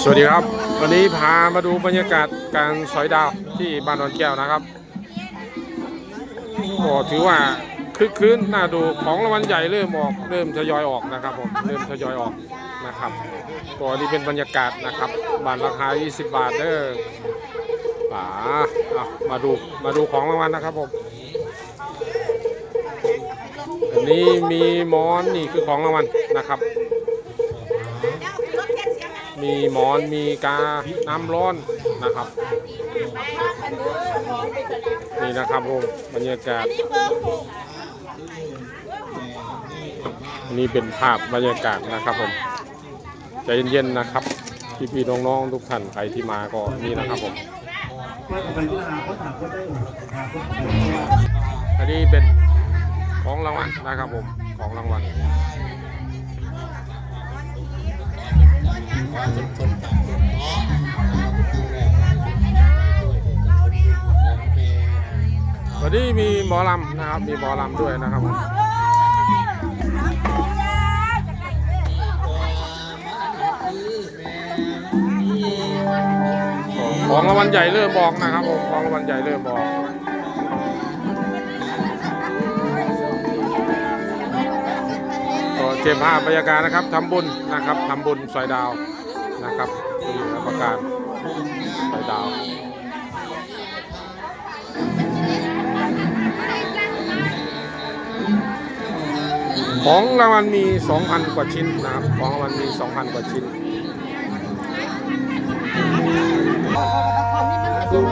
สวัสดีครับ วันนี้พามาดูบรรยากาศการสอยดาวที่บ้านดอนแก้วนะครับก็ถือว่าคึกคืนน่าดูของรางวัลใหญ่เริ่มออกเริ่มทยอยออกนะครับผมเริ่มทยอยออกนะครับก็นี่เป็นบรรยากาศนะครับบานราคา 20 บาทเด้อป๋าอะมาดูมาดูของรางวัลนะครับผมอันนี้มีมอนนี่คือของรางวัลนะครับ มีหมอนมีกา น้ำร้อนนะครับ นี่นะครับผมบรรยากาศ นี่เป็นภาพบรรยากาศนะครับผมใจเย็นๆนะครับพี่ๆน้องๆทุกท่านใครที่มาก็นี่นะครับผมอันนี้เป็นของรางวัลนะครับผมของรางวัล วันนี้มีหมอลำนะครับ มีหมอลำด้วยนะครับผมของรางวัลใหญ่เริ่มบอกนะครับผมของรางวัลใหญ่เริ่มบอก เก็บภาพบรรยากาศนะครับทำบุญนะครับทำบุญสอยดาวนะครับที่ประการสอยดาวของรางวัลมี 2,000 กว่าชิ้นนะครับ ของรางวัลมี 2,000 กว่าชิ้น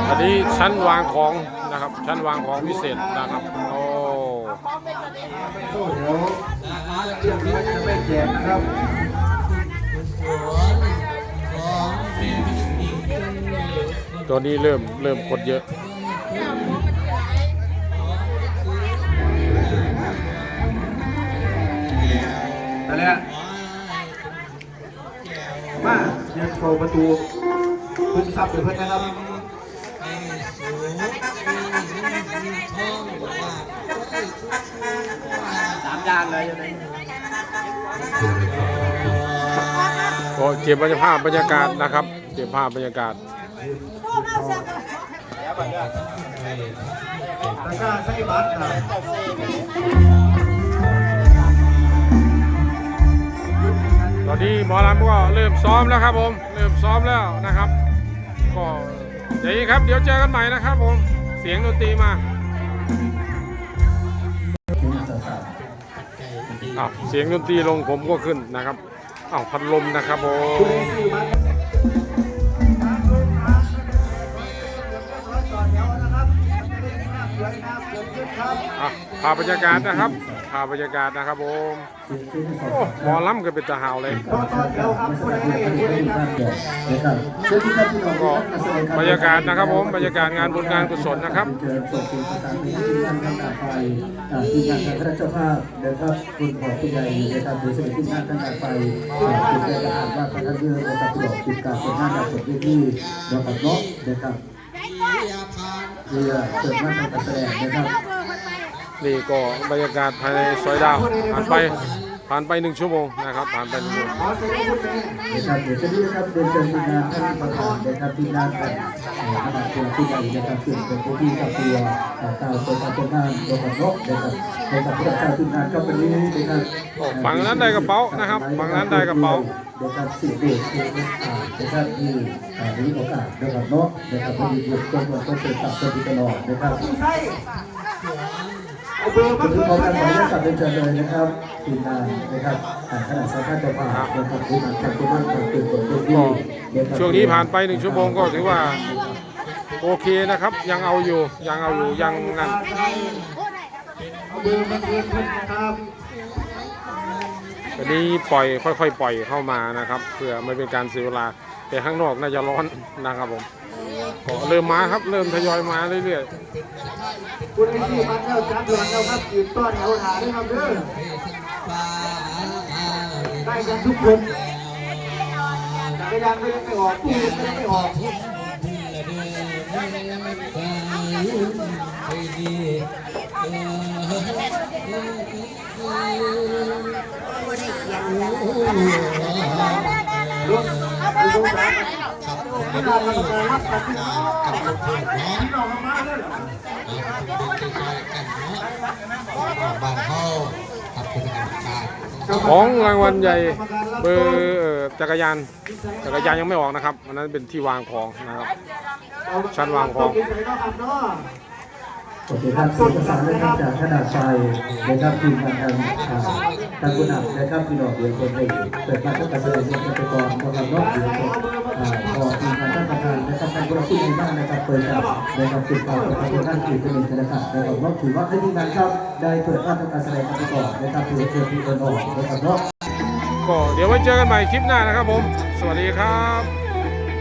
อันนี้ชั้นวางของนะครับ ชั้นวางของพิเศษนะครับ โอ้เดี๋ยวเรื่องนี้จะไม่แจกนะครับตัวนี้เริ่มเริ่มคนเยอะนั่นแหละมาเียร์โชว์ประตูคุ้มทรัพย์เพื่อนนะครับ ยางเลยยังไงก็เก็บบรรยากาศบรรยากาศนะครับ เก็บภาพบรรยากาศตะกร้าใช้บัตรตอนนี้หมอลำก็เริ่มซ้อมแล้วครับผม เริ่มซ้อมแล้วนะครับ ก็อย่างนี้ครับ เดี๋ยวเจอกันใหม่นะครับผม เสียงดนตรีมา อ้าวเสียงดนตรีลงผมก็ขึ้นนะครับอ้าวพัดลมนะครับผมอะพาบรรยากาศนะครับ พาพบรรยากาศนะครับผมโอ้หมอลำก็เป็นตาหาวเลยก็บรรยากาศนะครับผมบรรยากาศงานบุญงานกุศลนะครับเชิญส่งสิ่งต่างๆที่งานทางการไฟอ่าทีมงานทางคณะเจ้าภาพนะครับคุณพ่อผู้ใหญ่นะครับหรือสมัยทีมงานทางการไฟคุณได้อ่านว่าพระท่านเรื่องนะครับประกอบกิจการเป็นงาการสดที่นะครับเนาะนะครับเรือเกิดมาทางการแสดงนะครับ นี่ก็บรรยากาศภายในซอยดาวผ่านไปผ่านไปหนึ่งชั่วโมงนะครับผ่านไปหนึ่งชั่วโมงนะครับเดี๋ยวจะนี้นะครับเดินเชิญทีมงานท่านประธานนะครับทีมงานกันขนาดตัวผู้ใหญ่นะครับซึ่งเป็นผู้ที่กับตัวอ่าตามตัวการทำงานตัวกับนกนะครับนกับผู้จัดการทีมงานก็เป็นนี้นะครับฝั่งนั้นได้กระเป๋านะครับฝั่งนั้นได้กระเป๋านะครับสิ่งเด็กที่อ่านะครับที่อ่ามีโอกาสนะครับเนาะนะครับพอดีหยุดจนวันก็เสร็จสับจนตลอดนะครับใช่ เอาเบอร์มาขึ้นขอมาการขอแล้อนุญาตกลับเรียนเชิญเลยนะครับทีมงานนะครับอ่าขณะสัมภาษณ์จ้าภาพนะครับผู้นำทางตัวบ้านทางตื่นตัวที่นะครับช่วงนี้ผ่านไปหนึ่งชั่วโมงก็ถือว่า โอเคนะครับ ยังเอาอยู่ยังเอาอยู่ยังนั่นเอาเบอร์มาขึ้นนะครับวันนี้ปล่อยค่อยๆ ปล่อยเข้ามานะครับ เพื่อไม่เป็นการเสียเวลาแต่ข้างนอกน่าจะร้อนนะครับผมเริ่มมาครับเริ่มทยอยมาเรื่อยๆ คุณไอ้ที่มาเที่ยวจับหลังเราครับยืนต้อนเอาหาด้วยครับเด้อได้กันทุกคนจักรยานก็ยังไม่ออกตู้ก็ยังไม่ออกลุงดูสารที่เรา เราจะรับกับพี่น้องพี่น้องมาเลยบ้านเขากับเป็นกรรมการของรางวัลใหญ่เบอร์จักรยานจักรยานยังไม่ออกนะครับอันนั้นเป็นที่วางของนะครับชั้นวางของ โอเคครับสื่อภาษานนะครับจากขนาดไฟนะครับทีมงานทางทางคุณอับนะครับพี่น้องเดียวคนให้เปิดมาตั้งแต่แสดงเงินไปก่อนกำลังนอกเดียวคนอ่อทีมงานท่านประธานนะครับท่านผู้รับผู้ใหญ่บ้านะครับเปิดกับนะครับติดต่อกับทางท่านที่เป็นธนะคารนะครับนอกถือว่าให้ทีมงานครับได้เปิดมาตั้งแต่แสดงกันก่อนนะครับเพื่อเชิญพี่คนออกนะครับเนาะก็เดี๋ยวไว้เจอกันใหม่คลิปหน้านะครับผม สวัสดีครับ